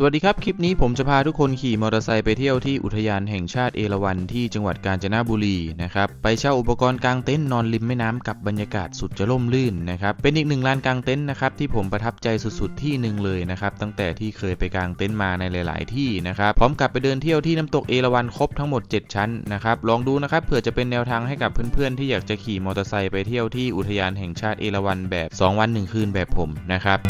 สวัสดีครับ คลิปนี้ผมจะพาทุกคนขี่มอเตอร์ไซค์ไปเที่ยวที่อุทยานแห่งชาติเอราวัณที่จังหวัดกาญจนบุรีนะครับไปเช่าอุปกรณ์กางเต็นท์นอนริมแม่น้ำกับบรรยากาศสุดจะล่มลื่นนะครับเป็นอีกหนึ่งลานกางเต็นท์นะครับที่ผมประทับใจสุดๆที่หนึ่งเลยนะครับตั้งแต่ที่เคยไปกางเต็นท์มาในหลาย ๆ ที่นะครับพร้อมกับไปเดินเที่ยวที่น้ำตกเอราวัณครบทั้งหมด 7 ชั้นนะครับลองดูนะครับเผื่อจะเป็นแนวทางให้กับเพื่อนๆที่อยากจะขี่มอเตอร์ไซค์ไปเที่ยวที่อุทยานแห่งชาติเอราวัณแบบสองวันหนึ่งคืนแบบผมนะครับ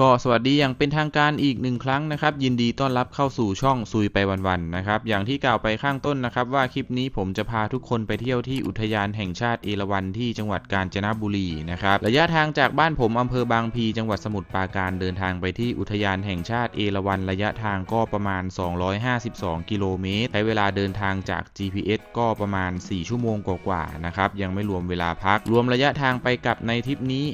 ก็สวัสดีอย่างเป็นทางการอีกหนึ่งครั้งนะครับ ยินดีต้อนรับเข้าสู่ช่องซุยไปวันๆนะครับ อย่างที่กล่าวไปข้างต้นนะครับ ว่าคลิปนี้ผมจะพาทุกคนไปเที่ยวที่อุทยานแห่งชาติเอราวัณที่จังหวัดกาญจนบุรีนะครับระยะทางจากบ้านผมอำเภอบางพีจังหวัดสมุทรปราการเดินทางไปที่อุทยานแห่งชาติเอราวัณระยะทางก็ประมาณ 252 กิโลเมตรใช้เวลาเดินทางจาก GPS ก็ประมาณ 4 ชั่วโมงกว่าๆนะครับยังไม่รวมเวลาพัก รวมระยะทางไปกลับในทริปนี้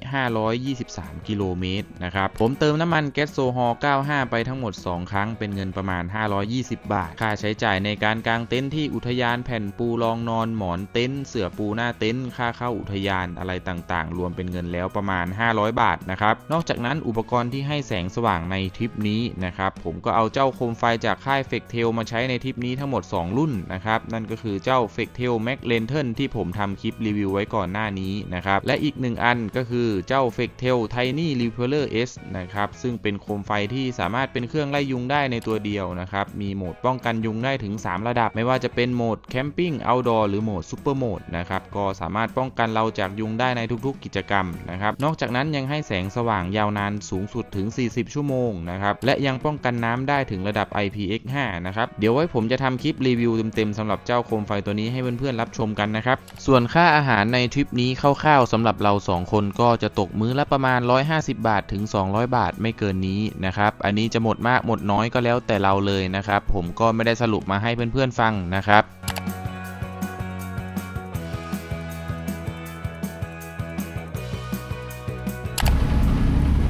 523 กิโลเมตรนะครับผมเติมน้ำมันแก๊สโซฮอล์95 ไปทั้งหมด 2 ครั้งเป็นเงินประมาณ 520 บาท ค่าใช้จ่ายในการกางเต็นท์ที่อุทยานแผ่นปูรองนอนหมอนเต็นท์เสื่อปูหน้าเต็นท์ค่าเข้าอุทยานอะไรต่างๆ รวมเป็นเงินแล้วประมาณ 500 บาทนะครับ นอกจากนั้นอุปกรณ์ที่ให้แสงสว่างในทริปนี้นะครับ ผมก็เอาเจ้าโคมไฟจากค่ายเฟกเทลมาใช้ในทริปนี้ทั้งหมด 2 รุ่นนะครับ นั่นก็คือเจ้าเฟกเทลแม็กเลนเทนที่ผมทำคลิปรีวิวไว้ก่อนหน้านี้นะครับ และอีกหนึ่งอันก็คือเจ้าเฟกเทลไทนี่รีเพลเลอร์ S นะครับ ซึ่งเป็นโคมไฟที่สามารถเป็นเครื่องไล่ยุงได้ในตัวเดียวนะครับ มีโหมดป้องกันยุงได้ถึง 3 ระดับ ไม่ว่าจะเป็นโหมดแคมปิ้งเอาดอร์หรือโหมดซูเปอร์โหมดนะครับ ก็สามารถป้องกันเราจากยุงได้ในทุกๆ กิจกรรมนะครับ นอกจากนั้นยังให้แสงสว่างยาวนานสูงสุดถึง 40 ชั่วโมงนะครับ และยังป้องกันน้ำได้ถึงระดับ IPX5 นะครับ เดี๋ยวไว้ผมจะทำคลิปรีวิวเต็มๆสำหรับเจ้าโคมไฟตัวนี้ให้เพื่อนๆรับชมกันนะครับ ส่วนค่าอาหารในทริปนี้คร่าวๆสำหรับเรา 2 คนก็จะตกมื้อละประมาณ 150 บาทถึง 200บาทไม่เกินนี้นะครับ อันนี้จะหมดมากหมดน้อยก็แล้วแต่เราเลยนะครับ ผมก็ไม่ได้สรุปมาให้เพื่อนๆฟังนะครับ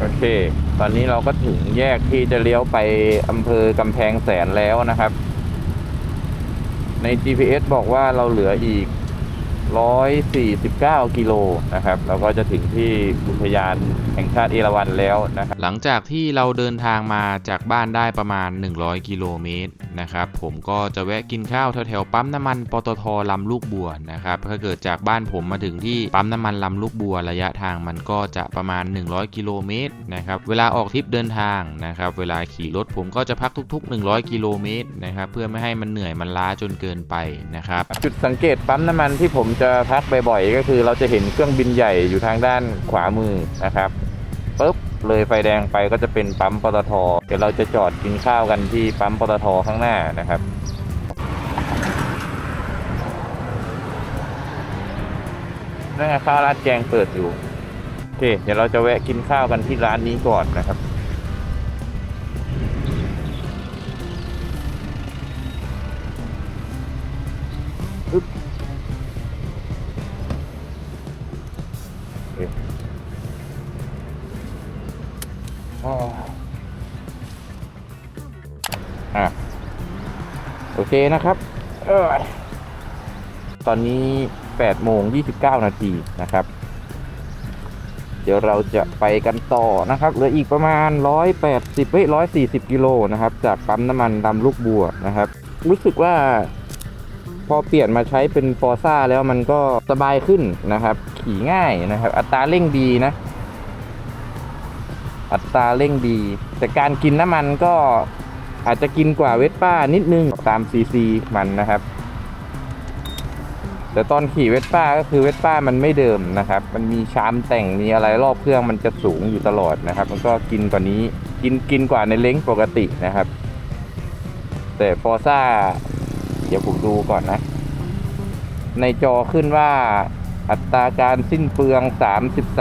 โอเค ตอนนี้เราก็ถึงแยกที่จะเลี้ยวไปอำเภอกำแพงแสนแล้วนะครับ ใน GPS บอกว่าเราเหลืออีก 149 กิโลนะครับเราก็จะถึงที่อุทยานแห่งชาติเอราวัณแล้วนะครับหลังจากที่เราเดินทางมาจากบ้านได้ประมาณ 100 กิโลเมตรนะครับผมก็จะแวะกินข้าวแถวๆปั๊มน้ำมันปตทลำลูกบัวนะครับถ้าเกิดจากบ้านผมมาถึงที่ปั๊มน้ำมันลำลูกบัวระยะทางมันก็จะประมาณ 100 กิโลเมตรนะครับเวลาออกทริปเดินทางนะครับเวลาขี่รถผมก็จะพักทุก ๆ 100 กิโลเมตรนะครับเพื่อไม่ให้มันเหนื่อยมันล้าจนเกินไปนะครับจุดสังเกตปั๊มน้ำมันที่ผมจะพักบ่อยๆก็คือเราจะเห็นเครื่องบินใหญ่อยู่ทางด้านขวามือนะครับปุ๊บเลยไฟแดงไปก็จะเป็นปั๊มปตทเดี๋ยวเราจะจอดกินข้าวกันที่ปั๊มปตทข้างหน้านะครับนั่นข้าวราดแกงเปิดอยู่โอเคเดี๋ยวเราจะแวะกินข้าวกันที่ร้านนี้ก่อนนะครับ เคนะครับเออตอนนี้8โมง29 นาทีนะครับ เดี๋ยวเราจะไปกันต่อนะครับ เหลืออีกประมาณ 180เฮ้ย140 กิโลนะครับ จากปั๊มน้ำมันดำลูกบัวนะครับ รู้สึกว่าพอเปลี่ยนมาใช้เป็นฟอร์ซ่าแล้วมันก็สบายขึ้นนะครับ ขี่ง่ายนะครับ อัตราเร่งดีนะ อัตราเร่งดี แต่การกินน้ำมันก็ อาจจะกินกว่าเวสป้านิดนึงตามซีซีมันนะครับ แต่ตอนขี่เวสป้าก็คือเวสป้ามันไม่เดิมนะครับ มันมีชามแต่งมีอะไรรอบเครื่องมันจะสูงอยู่ตลอดนะครับ มันก็กินกว่านี้กินกินกว่าในเล้งปกตินะครับ แต่ฟอร์ซ่าเดี๋ยวผมดูก่อนนะ ในจอขึ้นว่าอัตราการสิ้นเปลือง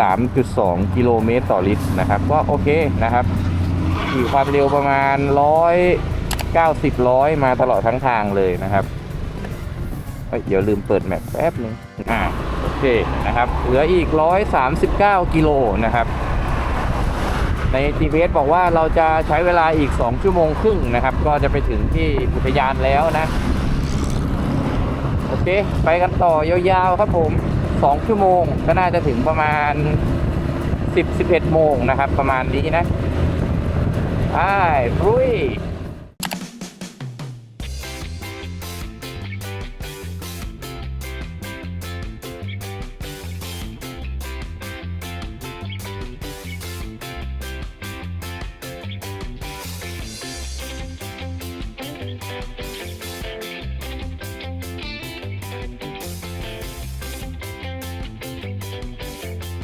33.2 กิโลเมตรต่อลิตรนะครับก็โอเคนะครับ ขี่ความเร็วประมาณ190ร้อยมาตลอดทั้งทางเลยนะครับเอ้ยเดี๋ยวลืมเปิดแมปแป๊บนึงอ่าโอเคนะครับ เหลืออีก139กิโลนะครับใน GPS บอกว่าเราจะใช้เวลาอีก 2 ชั่วโมงครึ่งนะครับ ก็จะไปถึงที่อุทยานแล้วนะ โอเค ไปกันต่อยาวๆครับผม 2 ชั่วโมงก็น่าจะถึงประมาณ 10 11 โมงนะครับ ประมาณนี้นะ ไป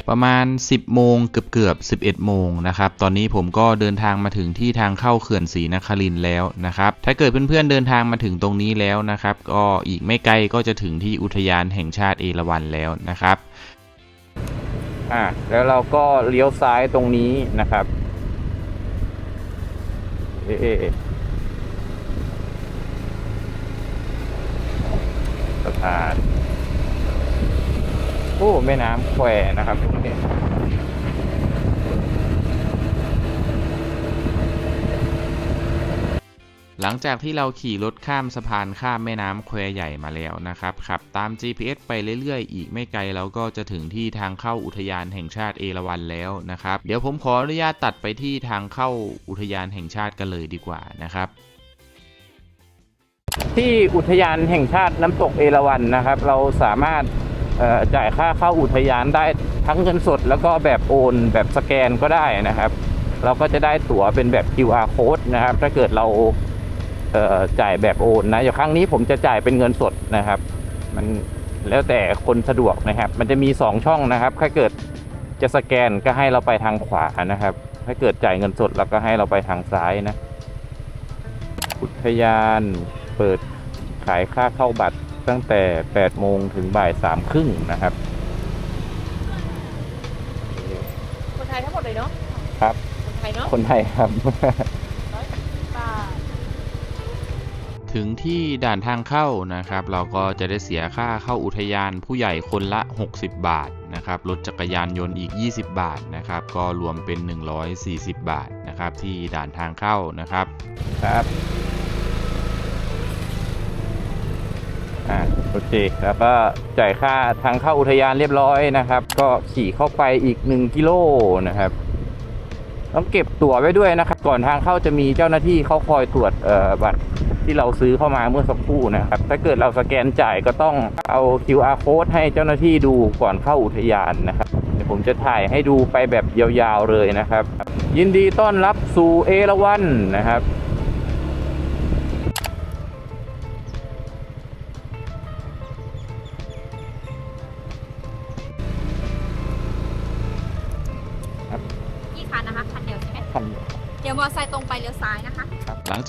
ประมาณ 10 โมงเกือบเกือบๆ11 โมงนะครับ ตอนนี้ผมก็เดินทางมาถึงที่ทางเข้าเขื่อนศรีนครินแล้วนะครับ ถ้าเกิดเพื่อนๆเดินทางมาถึงตรงนี้แล้วนะครับ ก็อีกไม่ไกลก็จะถึงที่อุทยานแห่งชาติเอราวัณแล้วนะครับ อะแล้วเราก็เลี้ยวซ้ายตรงนี้นะครับ เอเอะเอสะพาน อ้แม่น้ำแควนะครับหลังจากที่เราขี่รถข้ามสะพานข้ามแม่น้ำแควใหญ่มาแล้วนะครับขับตาม GPS ไปเรื่อยๆ อีกไม่ไกลเราก็จะถึงที่ทางเข้าอุทยานแห่งชาติเอราวัณแล้วนะครับ เดี๋ยวผมขออนุญาตตัดไปที่ทางเข้าอุทยานแห่งชาติกันเลยดีกว่านะครับ ที่อุทยานแห่งชาติน้ำตกเอราวัณนะครับ เราสามารถ จ่ายค่าเข้าอุทยานได้ทั้งเงินสด แล้วก็แบบโอนแบบสแกนก็ได้นะครับ เราก็จะได้ตั๋วเป็นแบบ QR code นะครับ ถ้าเกิดเราเอ่อจ่ายแบบโอนนะอย่างครั้งนี้ผมจะจ่ายเป็นเงินสดนะครับ มันแล้วแต่คนสะดวกนะครับ มันจะมี 2 ช่องนะครับ ถ้าเกิดจะสแกนก็ให้เราไปทางขวานะครับ ถ้าเกิดจ่ายเงินสดเราก็ให้เราไปทางซ้ายนะ อุทยานเปิดขายค่าเข้าบัตร ตั้งแต่ 8 โมงถึงบ่ายสามครึ่งนะครับ คนไทยทั้งหมดเลยเนาะครับ คนไทยเนาะคนไทยครับบาทถึงที่ด่านทางเข้านะครับ เราก็จะได้เสียค่าเข้าอุทยานผู้ใหญ่คนละ 60 บาทนะครับรถจักรยานยนต์อีก 20 บาทนะครับ ก็รวมเป็น 140 บาทนะครับ ที่ด่านทางเข้านะครับ ครับ อ่าโอเค แล้วก็จ่ายค่าทางเข้าอุทยานเรียบร้อยนะครับ ก็ขี่เข้าไปอีก 1 กิโลนะครับ ต้องเก็บตั๋วไว้ด้วยนะครับ ก่อนทางเข้าจะมีเจ้าหน้าที่เขาคอยตรวจเอ่อบัตรที่เราซื้อเข้ามาเมื่อสักครู่นะครับ ถ้าเกิดเราสแกนจ่ายก็ต้องเอา QR code ให้เจ้าหน้าที่ดูก่อนเข้าอุทยานนะครับ เดี๋ยวผมจะถ่ายให้ดูไปแบบยาวๆเลยนะครับ ยินดีต้อนรับสู่เอราวัณนะครับ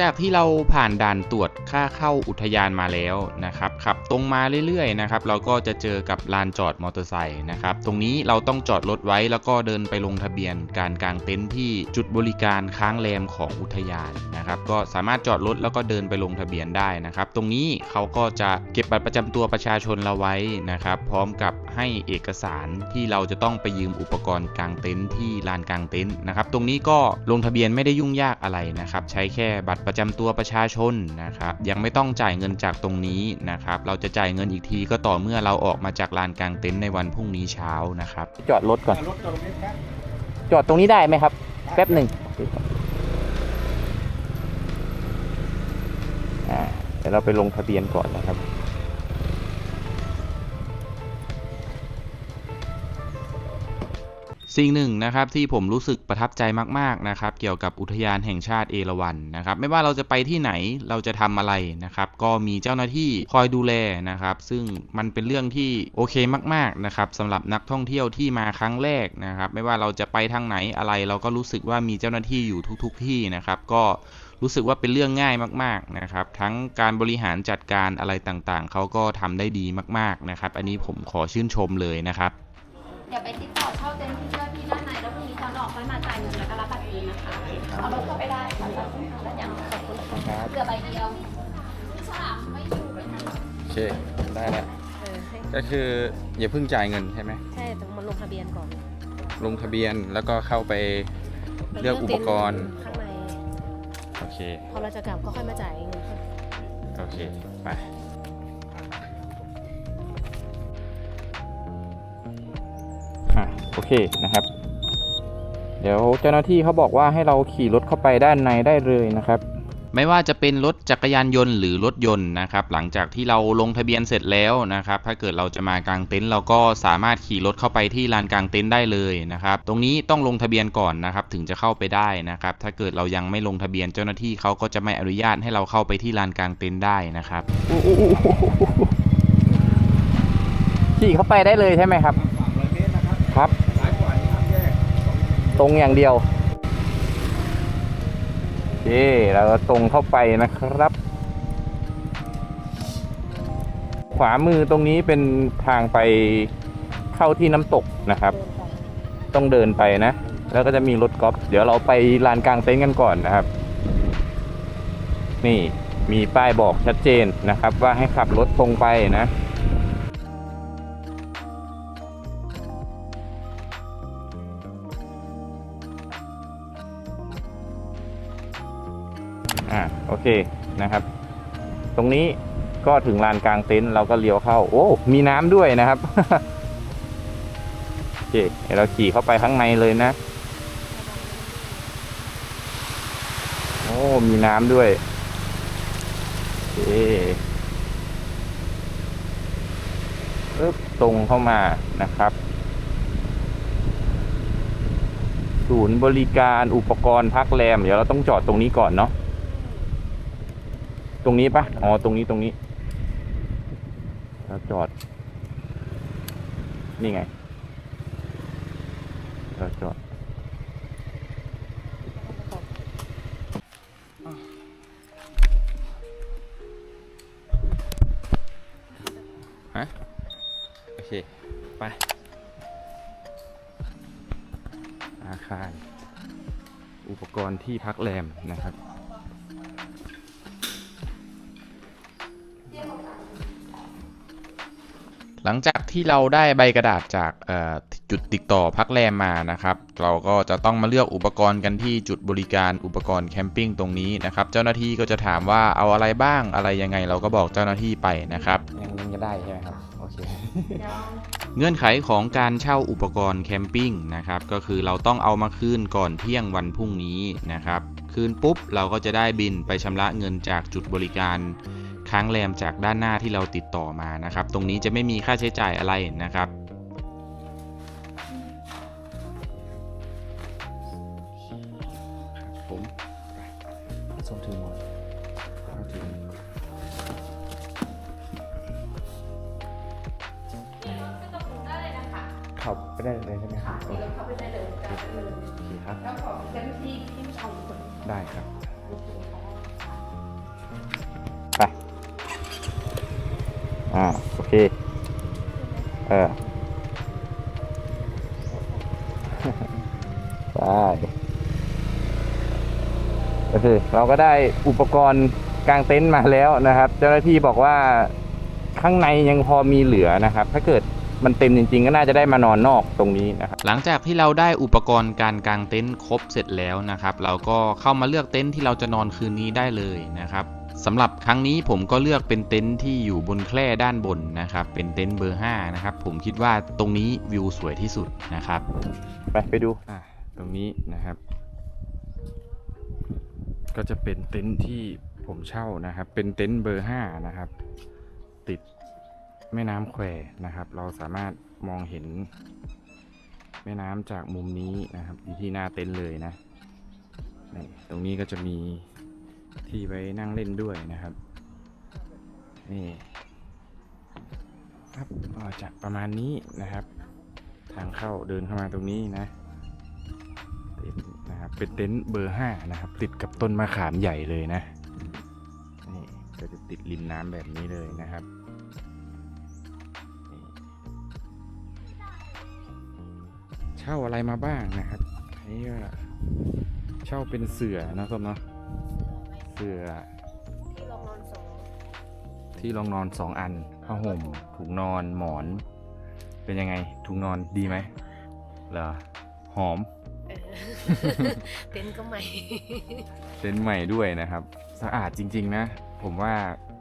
จากที่เราผ่านด่านตรวจค่าเข้าอุทยานมาแล้วนะครับขับตรงมาเรื่อยๆนะครับเราก็จะเจอกับลานจอดมอเตอร์ไซค์นะครับตรงนี้เราต้องจอดรถไว้แล้วก็เดินไปลงทะเบียนการกางเต็นท์ที่จุดบริการค้างแรมของอุทยานนะครับก็สามารถจอดรถแล้วก็เดินไปลงทะเบียนได้นะครับตรงนี้เขาก็จะเก็บบัตรประจำตัวประชาชนเราไว้นะครับพร้อมกับให้เอกสารที่เราจะต้องไปยืมอุปกรณ์กางเต็นท์ที่ลานกางเต็นท์นะครับตรงนี้ก็ลงทะเบียนไม่ได้ยุ่งยากอะไรนะครับใช้แค่บัตรประจำตัวประชาชนนะครับยังไม่ต้องจ่ายเงินจากตรงนี้นะครับ เราจะจ่ายเงินอีกทีก็ต่อเมื่อเราออกมาจากลานกลางเต็นท์ในวันพรุ่งนี้เช้านะครับ จอดรถก่อน จอดตรงนี้ได้ไหมครับ แป๊บหนึ่งเดี๋ยวเราไปลงทะเบียนก่อนนะครับ สิ่งหนึ่งนะครับที่ผมรู้สึกประทับใจมากๆนะครับ เกี่ยวกับอุทยานแห่งชาติเอราวัณนะครับ ไม่ว่าเราจะไปที่ไหนเราจะทำอะไรนะครับ ก็มีเจ้าหน้าที่คอยดูแลนะครับ ซึ่งมันเป็นเรื่องที่โอเคมากๆนะครับสำหรับนักท่องเที่ยวที่มาครั้งแรกนะครับ ไม่ว่าเราจะไปทางไหนอะไร เราก็รู้สึกว่ามีเจ้าหน้าที่อยู่ทุก ๆ ที่นะครับ ก็รู้สึกว่าเป็นเรื่องง่ายมาก ๆนะครับ ทั้งการบริหารจัดการอะไรต่างๆเขาก็ทำได้ดีมาก ๆนะครับ อันนี้ผมขอชื่นชมเลยนะครับเดี๋ยวไปติดต่อเช่าเต็นท์ที่ เอารถเข้าไปได้ค่ะแล้วยังขอบคุณค่ะเหลือใบเดียวฉลามไม่อยู่เลยค่ะโอเคได้แล้วเออให้ก็คืออย่าเพิ่งจ่ายเงินใช่ไหมใช่ต้องมาลงทะเบียนก่อนลงทะเบียนแล้วก็เข้าไปเลือกอุปกรณ์ข้างในโอเคพอเราจะกลับก็ค่อยมาจ่ายเงินค่ะโอเคไปอะโอเคนะครับ เดี๋ยวเจ้าหน้าที่เขาบอกว่าให้เราขี่รถเข้าไปด้านในได้เลยนะครับ ไม่ว่าจะเป็นรถจักรยานยนต์หรือรถยนต์นะครับ หลังจากที่เราลงทะเบียนเสร็จแล้วนะครับ ถ้าเกิดเราจะมากางเต็นท์เราก็สามารถขี่รถเข้าไปที่ลานกางเต็นท์ได้เลยนะครับ ตรงนี้ต้องลงทะเบียนก่อนนะครับ ถึงจะเข้าไปได้นะครับ ถ้าเกิดเรายังไม่ลงทะเบียนเจ้าหน้าที่เขาก็จะไม่อนุญาตให้เราเข้าไปที่ลานกางเต็นท์ได้นะครับขี่เข้าไปได้เลยใช่ไหมครับครับ ตรงอย่างเดียวโอเคเราก็ตรงเข้าไปนะครับ ขวามือตรงนี้เป็นทางไปเข้าที่น้ำตกนะครับ ต้องเดินไปนะ แล้วก็จะมีรถกอล์ฟเดี๋ยวเราไปลานกลางเต็นท์กันก่อนนะครับ นี่มีป้ายบอกชัดเจนนะครับ ว่าให้ขับรถตรงไปนะ อ่าโอเคนะครับ ตรงนี้ก็ถึงลานกลางเต็นท์เราก็เลี้ยวเข้า โอ้มีน้ำด้วยนะครับโอเคเดี๋ยวเราขี่เข้าไปข้างในเลยนะ โอ้มีน้ำด้วยโอเคปึ๊บตรงเข้ามานะครับ ศูนย์บริการอุปกรณ์พักแรม เดี๋ยวเราต้องจอดตรงนี้ก่อนเนาะ ตรงนี้ปะอ๋อ ตรงนี้ ตรงนี้เราจอด นี่ไงเราจอด ฮะ โอเค ไป อาคาร อุปกรณ์ที่พักแรมนะครับ หลังจากที่เราได้ใบกระดาษจากเอ่อจุดติดต่อพักแรมมานะครับ เราก็จะต้องมาเลือกอุปกรณ์กันที่จุดบริการอุปกรณ์แคมปิ้งตรงนี้นะครับ เจ้าหน้าที่ก็จะถามว่าเอาอะไรบ้างอะไรยังไงเราก็บอกเจ้าหน้าที่ไปนะครับยังยังจะได้ใช่ไหมครับโอเคเงื่อนไขของการเช่าอุปกรณ์แคมปิ้งนะครับก็คือเราต้องเอามาคืนก่อนเที่ยงวันพรุ่งนี้นะครับ คืนปุ๊บเราก็จะได้บินไปชำระเงินจากจุดบริการ ค้างแรมจากด้านหน้าที่เราติดต่อมานะครับ ตรงนี้จะไม่มีค่าใช้จ่ายอะไรนะครับผมส่งถึงหมดเอาถึงเข้าไปได้เลยใช่ไหมครับโอเคเข้าไปได้เลยจ้ะโอเคครับแล้วขอเจ้าหน้าที่ที่เอาคนได้ครับ เคเออได้โอเคเราก็ได้อุปกรณ์กางเต็นท์มาแล้วนะครับ เจ้าหน้าที่บอกว่าข้างในยังพอมีเหลือนะครับ ถ้าเกิดมันเต็มจริงๆ ก็น่าจะได้มานอนนอกตรงนี้นะครับหลังจากที่เราได้อุปกรณ์การกางเต็นท์ครบเสร็จแล้วนะครับ เราก็เข้ามาเลือกเต็นท์ที่เราจะนอนคืนนี้ได้เลยนะครับ สำหรับครั้งนี้ผมก็เลือกเป็นเต็นท์ที่อยู่บนแคร่ด้านบนนะครับ เป็นเต็นท์เบอร์5นะครับ ผมคิดว่าตรงนี้วิวสวยที่สุดนะครับ ไปไปดูอ่าตรงนี้นะครับ ก็จะเป็นเต็นท์ที่ผมเช่านะครับ เป็นเต็นท์เบอร์ห้านะครับ ติดแม่น้ำแควนะครับ เราสามารถมองเห็น แม่น้ำจากมุมนี้นะครับอยู่ที่หน้าเต็นท์เลยนะนี่ตรงนี้ก็จะมี ที่ไว้นั่งเล่นด้วยนะครับ นี่ครับก็จะประมาณนี้นะครับ ทางเข้าเดินเข้ามาตรงนี้นะเต็นท์นะครับเป็นเต็นท์เบอร์ห้านะครับ ติดกับต้นมะขามใหญ่เลยนะนี่ก็จะติดริมน้ำแบบนี้เลยนะครับเช่าอะไรมาบ้างนะครับนนี้ก็เช่าเป็นเสือนะครับเนาะ เสื่อที่ลองนอนสองที่รองนอนสองอันผ้าห่มถุงนอนหมอน เป็นยังไงถุงนอนดีไหมเหรอหอม เออ เต็นท์ก็ใหม่เต็นท์ใหม่ด้วยนะครับ สะอาดจริง ๆ นะ ผมว่า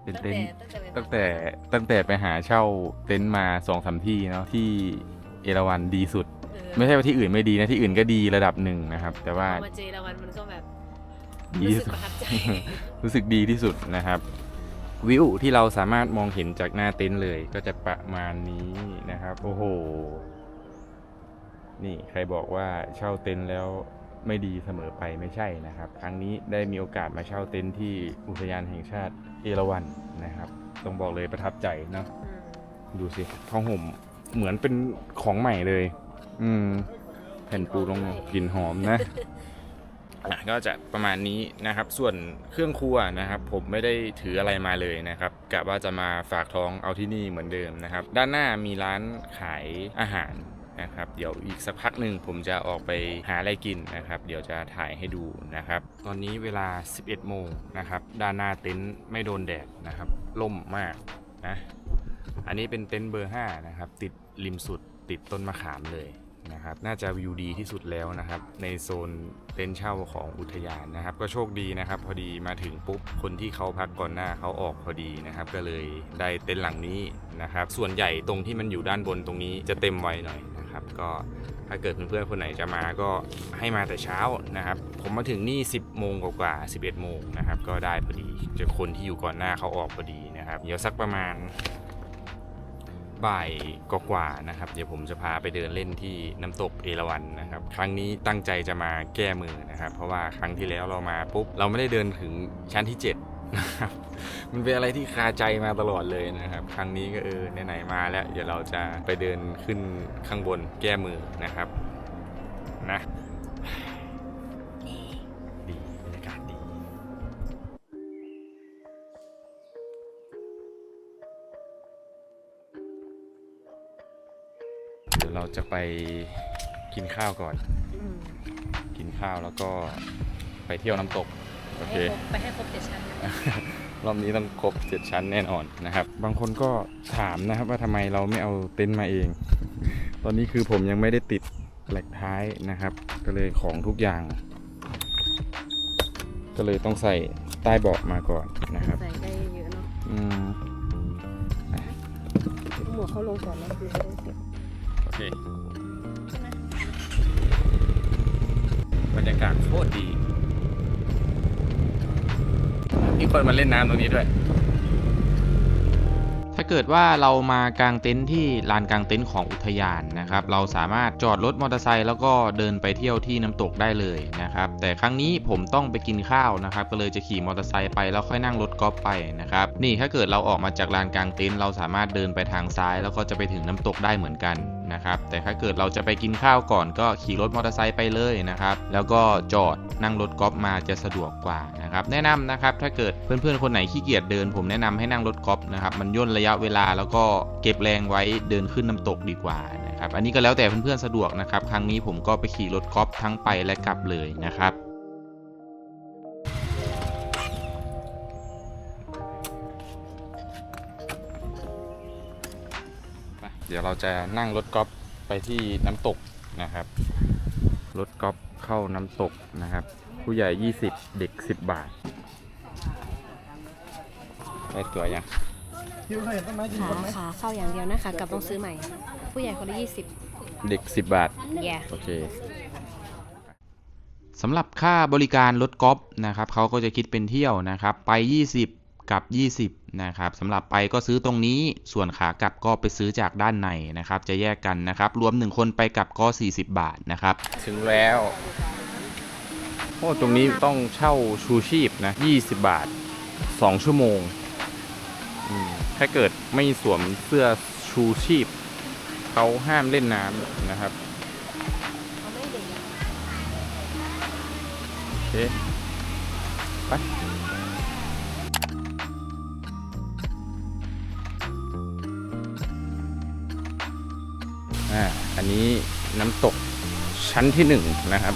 เป็นเต็นท์ตั้งแต่ตั้งแต่ตั้งแต่ไปหาเช่าเต็นท์มาสองสามที่เนาะที่เอราวันดีสุดเออไม่ใช่ว่าที่อื่นไม่ดีนะที่อื่นก็ดีระดับหนึ่งนะครับ แต่ว่าพอมาเจอราวันมันก็แบบ ดีรู้ที่สึกสุดประทับใจรู้สึกดีที่สุดนะครับ วิวที่เราสามารถมองเห็นจากหน้าเต็นท์เลย ก็จะประมาณนี้นะครับ โอ้โห นี่ใครบอกว่าเช่าเต็นท์แล้วไม่ดีเสมอไปไม่ใช่นะครับ ครั้งนี้ได้มีโอกาสมาเช่าเต็นท์ที่อุทยานแห่งชาติเอราวัณนะครับ ต้องบอกเลยประทับใจเนาะอืมดูสิผ้าห่มเหมือนเป็นของใหม่เลย อืม แผ่นปูลงกลิ่นหอมนะอะ ก็จะประมาณนี้นะครับ ส่วนเครื่องครัวนะครับ ผมไม่ได้ถืออะไรมาเลยนะครับกะว่าจะมาฝากท้องเอาที่นี่เหมือนเดิมนะครับ ด้านหน้ามีร้านขายอาหารนะครับ เดี๋ยวอีกสักพักหนึ่งผมจะออกไปหาอะไรกินนะครับ เดี๋ยวจะถ่ายให้ดูนะครับ ตอนนี้เวลา 11 โมงนะครับ ด้านหน้าเต็นท์ไม่โดนแดดนะครับล่มมากนะ อันนี้เป็นเต็นท์เบอร์ 5 นะครับ ติดริมสุดติดต้นมะขามเลย นะครับน่าจะวิวดีที่สุดแล้วนะครับ ในโซนเต็นท์เช่าของอุทยานนะครับ ก็โชคดีนะครับ พอดีมาถึงปุ๊บคนที่เขาพักก่อนหน้าเขาออกพอดีนะครับ ก็เลยได้เต็นท์หลังนี้นะครับ ส่วนใหญ่ตรงที่มันอยู่ด้านบนตรงนี้จะเต็มไวหน่อยนะครับ ก็ถ้าเกิดเพื่อนๆคนไหนจะมาก็ให้มาแต่เช้านะครับ ผมมาถึงนี่ 10 โมงกว่าๆ11 โมงนะครับ ก็ได้พอดีจอคนที่อยู่ก่อนหน้าเขาออกพอดีนะครับ เดี๋ยวสักประมาณ บ่ายกว่าๆนะครับ เดี๋ยวผมจะพาไปเดินเล่นที่น้ำตกเอราวัณนะครับ ครั้งนี้ตั้งใจจะมาแก้มือนะครับ เพราะว่าครั้งที่แล้วเรามาปุ๊บเราไม่ได้เดินถึงชั้นที่ 7 นะครับ มันเป็นอะไรที่คาใจมาตลอดเลยนะครับ ครั้งนี้ก็เออไหนๆมาแล้วเดี๋ยวเราจะไปเดินขึ้นข้างบนแก้มือนะครับนะ จะไปกินข้าวก่อนอืมกินข้าวแล้วก็ไปเที่ยวน้ำตก โอเค ไปให้ครบเจ็ดชั้นนะรอบนี้ต้องครบเจ็ดชั้นแน่นอนนะครับ บางคนก็ถามนะครับว่าทำไมเราไม่เอาเต็นท์มาเอง ตอนนี้คือผมยังไม่ได้ติดแหลกท้ายนะครับ ก็เลยของทุกอย่าง ก็เลยต้องใส่ใต้เบาะมาก่อนนะครับ ใส่ได้เยอะเนาะอืมหมวกเขาลงก่อนนะคือจะได้เก็บรรยากาศโคตรดี มีคนมาเล่นน้ำตรงนี้ด้วย ถ้าเกิดว่าเรามากางเต็นท์ที่ลานกางเต็นท์ของอุทยานนะครับ เราสามารถจอดรถมอเตอร์ไซค์แล้วก็เดินไปเที่ยวที่น้ำตกได้เลยนะครับ แต่ครั้งนี้ผมต้องไปกินข้าวนะครับ ก็เลยจะขี่มอเตอร์ไซค์ไปแล้วค่อยนั่งรถกอล์ฟไปนะครับ นี่ถ้าเกิดเราออกมาจากลานกางเต็นท์เราสามารถเดินไปทางซ้าย แล้วก็จะไปถึงน้ำตกได้เหมือนกัน นะครับ แต่ถ้าเกิดเราจะไปกินข้าวก่อนก็ขี่รถมอเตอร์ไซค์ไปเลยนะครับ แล้วก็จอดนั่งรถกอล์ฟมาจะสะดวกกว่านะครับ แนะนำนะครับถ้าเกิดเพื่อนๆคนไหนขี้เกียจเดิน ผมแนะนำให้นั่งรถกอล์ฟนะครับมันย่นระยะเวลาแล้วก็เก็บแรงไว้เดินขึ้นน้ำตกดีกว่านะครับอันนี้ก็แล้วแต่เพื่อนๆสะดวกนะครับ ครั้งนี้ผมก็ไปขี่รถกอล์ฟทั้งไปและกลับเลยนะครับ ดี๋ยวเราจะนั่งรถกอล์ฟไปที่น้ำตกนะครับ รถกอล์ฟเข้าน้ำตกนะครับ ผู้ใหญ่ 20 เด็ก 10 บาทได้ตัวยังขาขาเข้าอย่างเดียวนะคะกลับต้องซื้อใหม่ ผู้ใหญ่คนละยี่สิบเด็ก 10 บาท แย่โอเคสำหรับค่าบริการรถกอล์ฟนะครับเขาก็จะคิดเป็นเที่ยวนะครับ ไป 20 กับ 20นะครับสำหรับไปก็ซื้อตรงนี้ส่วนขากลับก็ไปซื้อจากด้านในนะครับ จะแยกกันนะครับ รวม 1 คนไปกลับก็ 40 บาทนะครับ ถึงแล้วโอ้ตรงนี้ต้องเช่าชูชีพนะ 20 บาท 2 ชั่วโมงอืมถ้าเกิดไม่สวมเสื้อชูชีพ เขาห้ามเล่นน้ำนะครับโอเคไป อ่าอันนี้น้ำตกชั้นที่หนึ่งนะครับ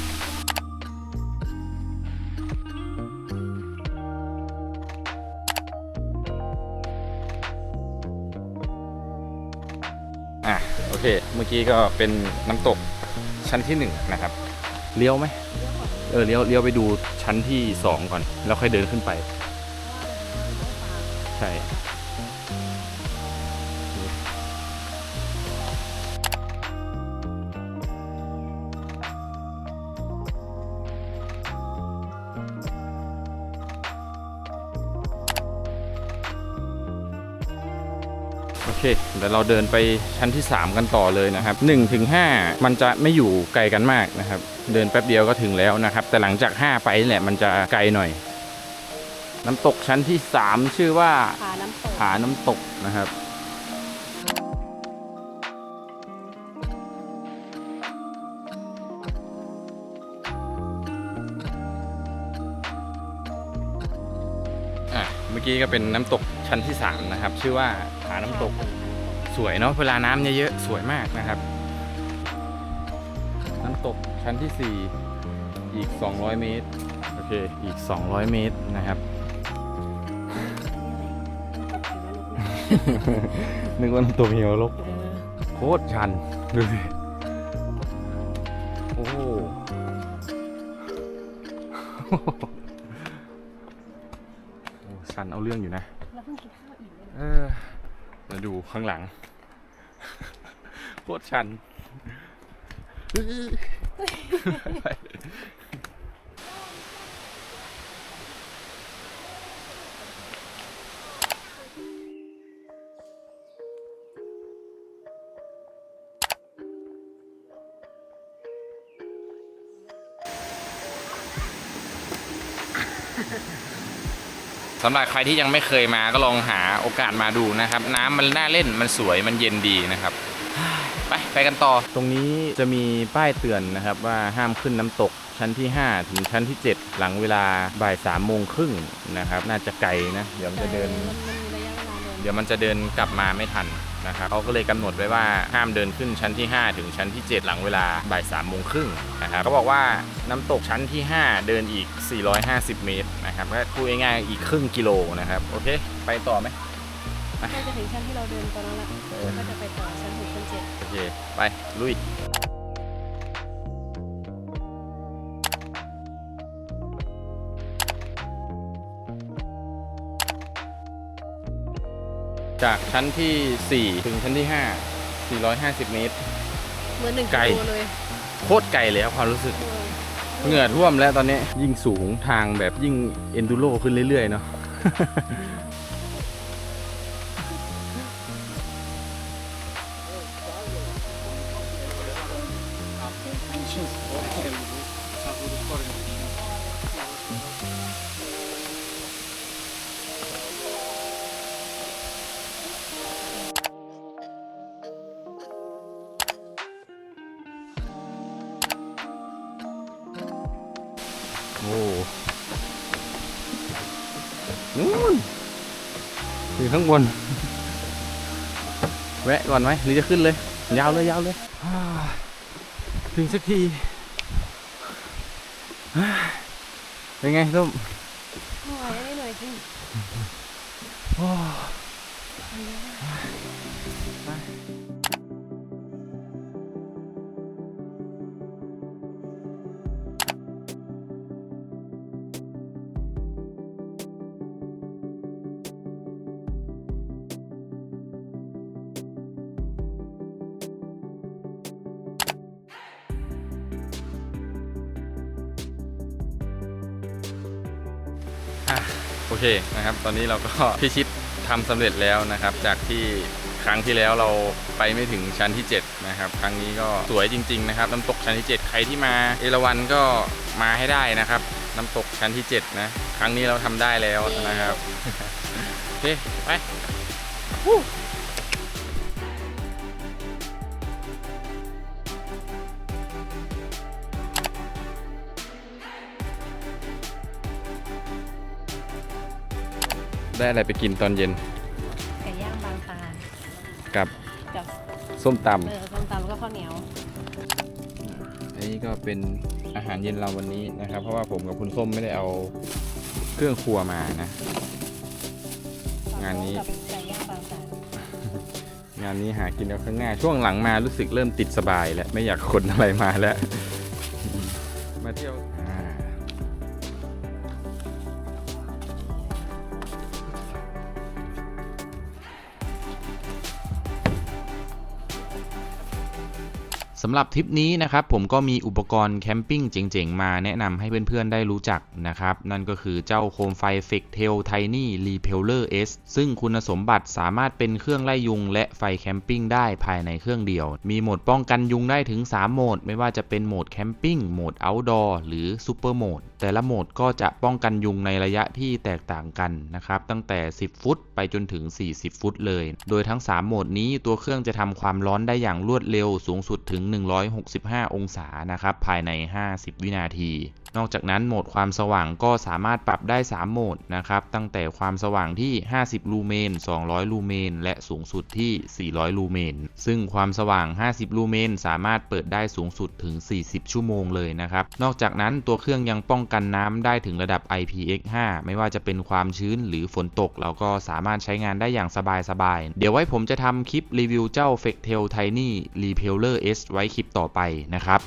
อะโอเค เมื่อกี้ก็เป็นน้ำตกชั้นที่หนึ่งนะครับ เลี้ยวไหมเออเลี้ยวเลี้ยวไปดูชั้นที่สองก่อน แล้วค่อยเดินขึ้นไป ใช่ เค เดี๋ยวเราเดินไปชั้นที่ 3 กันต่อเลยนะครับ1ถึง5มันจะไม่อยู่ไกลกันมากนะครับ เดินแป๊บเดียวก็ถึงแล้วนะครับ แต่หลังจาก 5 ไปนี่แหละมันจะไกลหน่อย น้ำตกชั้นที่ 3 ชื่อว่าผาน้ำตกผาน้ำตกนะครับอะเมื่อกี้ก็เป็นน้ำตก ชั้นที่ 3 นะครับ ชื่อว่าผาน้ำตกสวยเนาะเวลาน้ำเยอะๆสวยมากนะครับ น้ำตกชั้นที่ 4 อีก 200 เมตรโอเคอีก 200 เมตรนะครับนึกว่าน้ำตกเหี่ยวลกโคตรชันดูสิโอ้โหโอ้ชันเอาเรื่องอยู่นะ ข้างหลัง โคตรชัน สำหรับใครที่ยังไม่เคยมาก็ลองหาโอกาสมาดูนะครับ น้ำมันน่าเล่นมันสวยมันเย็นดีนะครับ ไปไปกันต่อ ตรงนี้จะมีป้ายเตือนนะครับว่าห้ามขึ้นน้ำตกชั้นที่ 5 ถึงชั้นที่ 7 หลังเวลาบ่าย3โมงครึ่งนะครับ น่าจะไกลนะ เดี๋ยวมันจะเดินมันมันมีระยะเวลาเดินเดี๋ยวมันจะเดินกลับมาไม่ทัน นะครับเขาก็เลยกำหนดไว้ว่าห้ามเดินขึ้นชั้นที่ 5 ถึงชั้นที่ 7 หลังเวลาบ่าย3ามโมงครึ่งนะครับเขาบอกว่าน้ำตกชั้นที่ 5 เดินอีก 450 เมตรนะครับก็พูดง่ายๆอีกครึ่งกิโลนะครับโอเค ไปต่อไหมใกล้จะถึงชั้นที่เราเดินตอนนั้นละเออก็จะไปต่อชั้นหกชั้นเจ็ดโอเค ไปลุย จากชั้นที่ 4 ถึงชั้นที่ 5 450 เมตร เหมือนหนึ่งไกล กิโลเลยโคตรไกลเลยครับความรู้สึก เออเหงื่อท่วมแล้วตอนนี้ยิ่งสูงทางแบบยิ่งเอนดูโรขึ้นเรื่อย ๆ เนาะโข้างบน แวะก่อนไหมหรือจะขึ้นเลย ยาวเลยยาวเลย ถึงสักที เป็นไงส้ม โอเคนะครับ ตอนนี้เราก็พิชิตทำสำเร็จแล้วนะครับ จากที่ครั้งที่แล้วเราไปไม่ถึงชั้นที่ 7 นะครับ ครั้งนี้ก็สวยจริง ๆ นะครับ น้ำตกชั้นที่ 7 ใครที่มาเอราวันก็มาให้ได้นะครับ น้ำตกชั้นที่ 7 นะ ครั้งนี้เราทำได้แล้วนะครับ โอเค ไป ได้อะไรไปกินตอนเย็นไก่ย่างบางตากับกับส้มตเออส้มตำแล้วก็ข้าวเหนียวำอันนี้ก็เป็นอาหารเย็นเราวันนี้นะครับ เพราะว่าผมกับคุณส้มไม่ได้เอาเครื่องครัวมานะ งานนี้ กับไก่ย่างบางตางานนี้หากินเอาข้างหน้าช่วงหลังมารู้สึกเริ่มติดสบายแล้วไม่อยากขนอะไรมาแล้ว มาเที่ยวำหรับทริปนี้นะครับผมก็มีอุปกรณ์แคมปิ้งเจ๋งๆ มาแนะนำให้เพื่อนๆได้รู้จักนะครับ นั่นก็คือเจ้าโคมไฟ f i x t a i l Tiny Repeller S ซึ่งคุณสมบัติสามารถเป็นเครื่องไล่ยุงและไฟแคมปิ้งได้ภายในเครื่องเดียว มีโหมดป้องกันยุงได้ถึง 3 โหมด ไม่ว่าจะเป็นโหมดแคมปิ้งโหมด Outdoor หรือ Super Mode แต่ละโหมดก็จะป้องกันยุงในระยะที่แตกต่างกันนะครับตั้งแต่ 10 ฟุต ไปจนถึง 40 ฟุตเลย โดยทั้ง 3 โหมดนี้ตัวเครื่องจะทำความร้อนได้อย่างรวดเร็วสูงสุดถึง165 องศานะครับ ภายใน 50 วินาที นอกจากนั้นโหมดความสว่างก็สามารถปรับได้ 3 โหมดนะครับ ตั้งแต่ความสว่างที่ 50 ลูเมน 200 ลูเมน และสูงสุดที่ 400 ลูเมน ซึ่งความสว่าง 50 ลูเมน สามารถเปิดได้สูงสุดถึง 40 ชั่วโมงเลยนะครับ นอกจากนั้นตัวเครื่องยังป้องกันน้ำได้ถึงระดับ IPX5 ไม่ว่าจะเป็นความชื้นหรือฝนตก เราก็สามารถใช้งานได้อย่างสบายๆ เดี๋ยวไว้ผมจะทำคลิปรีวิวเจ้า f e c t a i l Tiny Repeller S ไว้คลิปต่อไปนะครับ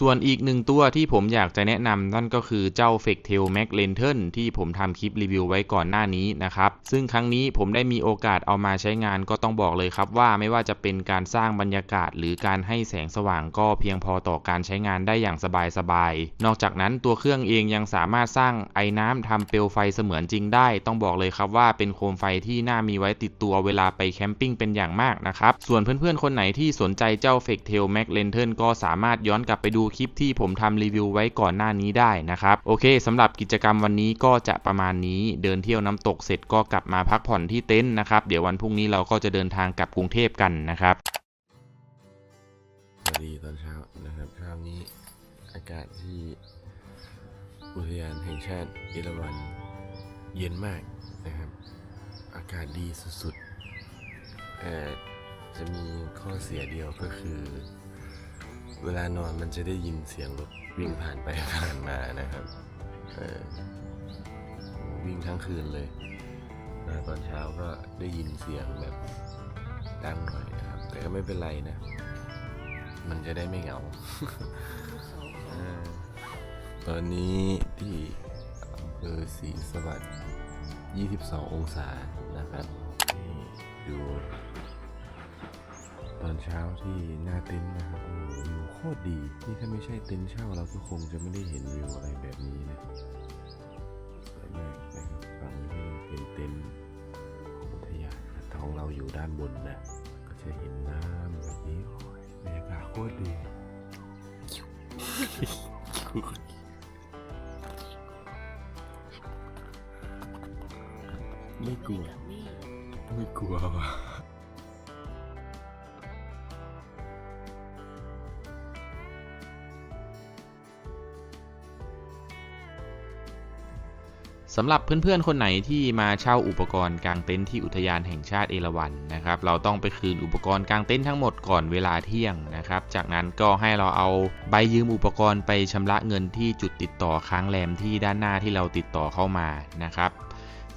ส่วนอีกหนึ่งตัวที่ผมอยากจะแนะนำนั่นก็คือเจ้า f e c t a i l Mac Lantern ที่ผมทำคลิปรีวิวไว้ก่อนหน้านี้นะครับ ซึ่งครั้งนี้ผมได้มีโอกาสเอามาใช้งานก็ต้องบอกเลยครับว่าไม่ว่าจะเป็นการสร้างบรรยากาศ หรือการให้แสงสว่างก็เพียงพอต่อการใช้งานได้อย่างสบายๆ นอกจากนั้นตัวเครื่องเองยังสามารถสร้างไอ้น้ำทำเปลวไฟเสมือนจริงได้ ต้องบอกเลยครับว่าเป็นโคมไฟที่น่ามีไว้ติดตัวเวลาไปแคมปิ้งเป็นอย่างมากนะครับ ส่วนเพื่อนๆคนไหนที่สนใจเจ้า f e c t a i l Mac Lantern ก็สามารถย้อนกลับไปดูคลิปที่ผมทำรีวิวไว้ก่อนหน้านี้ได้นะครับ โอเคสำหรับกิจกรรมวันนี้ก็จะประมาณนี้เดินเที่ยวน้ำตกเสร็จก็กลับมาพักผ่อนที่เต็นท์นะครับ เดี๋ยววันพรุ่งนี้เราก็จะเดินทางกลับกรุงเทพกันนะครับสวัสดีตอนเช้านะครับเช้านี้อากาศที่อุทยานแห่งชาติเอราวัณเย็นมากนะครับ อากาศดีสุดๆแต่จะมีข้อเสียเดียวก็คือ เวลานอนมันจะได้ยินเสียงรถวิ่งผ่านไปผ่านมานะครับเออวิ่งทั้งคืนเลยนะตอนเช้าก็ได้ยินเสียงแบบดังหน่อยนะครับ แต่ก็ไม่เป็นไรนะ มันจะได้ไม่เหงาออตอนนี้ที่อำเภอศรีสวัสดิ์22 องศานะครับดู ตอนเช้าที่หน้าเต็นท์นะครับโอ้วิวโคตรดี นี่ถ้าไม่ใช่เต็นท์เช่าเราก็คงจะไม่ได้เห็นวิวอะไรแบบนี้นะสวยมากนะครับฝั่งนี้เป็นเต็นท์ของอุทยานนะท้องเราอยู่ด้านบนนะ ก็จะเห็นน้ำแบบนี้บรรยากาศโคตรดีไม่กลัว ไม่กลัวว่ะ สำหรับเพื่อนๆ คนไหนที่มาเช่าอุปกรณ์กางเต็นท์ที่อุทยานแห่งชาติเอราวัณนะครับ เราต้องไปคืนอุปกรณ์กางเต็นท์ทั้งหมดก่อนเวลาเที่ยงนะครับ จากนั้นก็ให้เราเอาใบยืมอุปกรณ์ไปชำระเงินที่จุดติดต่อค้างแรมที่ด้านหน้าที่เราติดต่อเข้ามานะครับ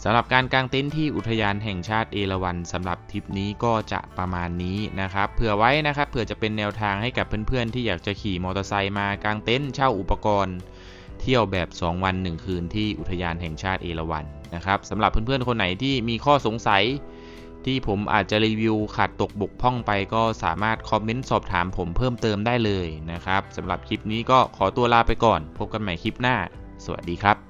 สำหรับการกางเต็นท์ที่อุทยานแห่งชาติเอราวัณสำหรับทริปนี้ก็จะประมาณนี้นะครับเผื่อไว้นะครับเผื่อจะเป็นแนวทางให้กับเพื่อนๆ ที่อยากจะขี่มอเตอร์ไซค์มากางเต็นท์เช่าอุปกรณ์ เที่ยวแบบ 2 วัน 1 คืนที่อุทยานแห่งชาติเอราวัณนะครับสำหรับเพื่อนๆคนไหนที่มีข้อสงสัย ที่ผมอาจจะรีวิวขาดตกบกพร่องไปก็สามารถคอมเมนต์สอบถามผมเพิ่มเติมได้เลยนะครับสำหรับคลิปนี้ก็ขอตัวลาไปก่อน พบกันใหม่คลิปหน้า สวัสดีครับ